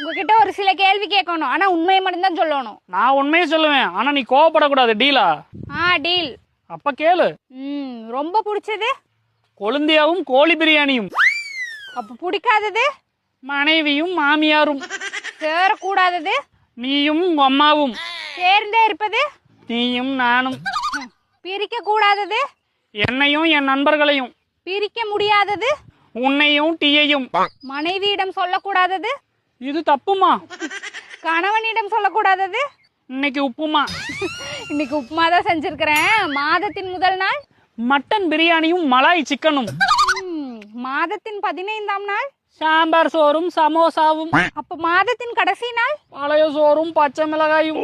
உங்ககிட்ட ஒரு சில கேள்வி கேட்கணும். ஆனா உண்மையை மட்டும்தான் சொல்லணும். நான் உண்மையே சொல்லுவேன். ஆனா நீ கோவப்படக்கூடாது. டீலா ஆ? டீல் அப்ப கேளு. ம் ரொம்ப பிடிச்சது? கொழுந்தியாவும் கோழி பிரியாணியும். அப்ப பிடிக்காதது? மனைவியும் மாமியாரும். சேரக்கூடாதது? நீயும் உங்க அம்மாவும். சேர்ந்தே இருப்பது? நீயும் நானும். பிரிக்க கூடாதது என்னையும் என் நண்பர்களையும். பிரிக்க முடியாதது? உன்னையும் டீயையும். மனைவியிடம் சொல்லக்கூடாதது? இது தப்புமா? கணவனிடம் சொல்லக்கூடாதது இன்னைக்கு உப்புமா. இன்னைக்கு உப்புமா தான் செஞ்சிருக்கிறேன். மாதத்தின் முதல் நாள்? மட்டன் பிரியாணியும் மலாய் சிக்கனும். ம், மாதத்தின் பதினைந்தாம் நாள்? சாம்பார் சோறும் சமோசாவும். அப்ப மாதத்தின் கடைசி நாள்? பழைய சோறும் பச்சை மிளகாயும்.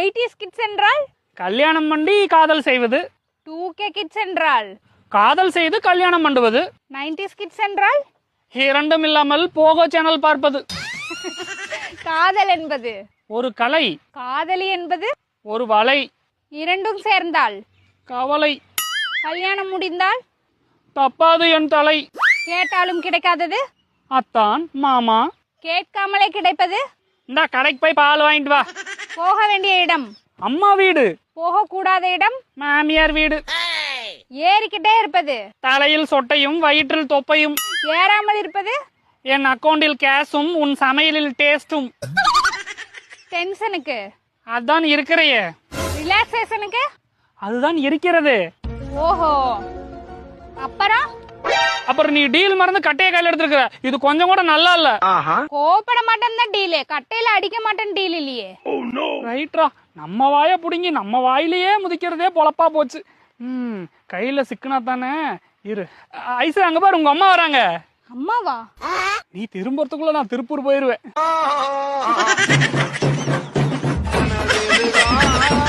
எயிட்டிஸ் கிட்ஸ் என்றால்? கல்யாணம் பண்ணி காதல் செய்வது. டூ கே கிட்ஸ் என்றால்? காதல் செய்து கல்யாணம் பண்ணுவது. நைன்டிஸ் கிட்ஸ் என்றால்? இரண்டும் இல்லாமல் போகோ சேனல் பார்ப்பது. காதல் என்பது. ஒரு கலை. காதலி என்பது ஒரு வலை. இரண்டும் சேர்ந்தால். கவலை. கல்யாணம் முடிந்தால் தப்பாது என் தலை. கேட்டாலும் கிடைக்காதது. அத்தான் மாமா. கேட்காமலே கிடைப்பது. இந்த கடைக்கு போய் பால் வாங்கிட்டு வா. போக வேண்டிய இடம். அம்மா வீடு. போகக்கூடாத இடம். மாமியார் வீடு. ஏறிக்கிட்டே இருப்பது. தலையில் சொட்டையும் வயிற்றில் தொப்பையும். ஏறாமல் இருப்பது? என் அக்கவுண்டில் கேஷும் உன் சமையலில் டேஸ்டும் டென்ஷனுக்கு அதான் இருக்கிறையே. ரிலாக்ஸேஷனுக்கு அதுதான் இருக்கிறது. ஓஹோ. அப்புறம்? அப்புறம் நீ டீல் மறந்து கட்டைய கையில் எடுத்துருக்கிற. இது கொஞ்சம் கூட நல்லா இல்ல. கோபப்பட மாட்டேன் தான் டீலு கட்டையில அடிக்க மாட்டேன் டீல் இல்லையே. ரைட்ரா நம்ம வாய புடுங்கி நம்ம வாயிலேயே முதிக்கிறதே பொழப்பா போச்சு. ம் கையில சிக்கனா தானே? இரு. ஐசு அங்க பாரு உங்க அம்மா வராங்க. அம்மாவா? நீ திரும்புறதுக்குள்ள நான் திருப்பூர் போயிருவேன்.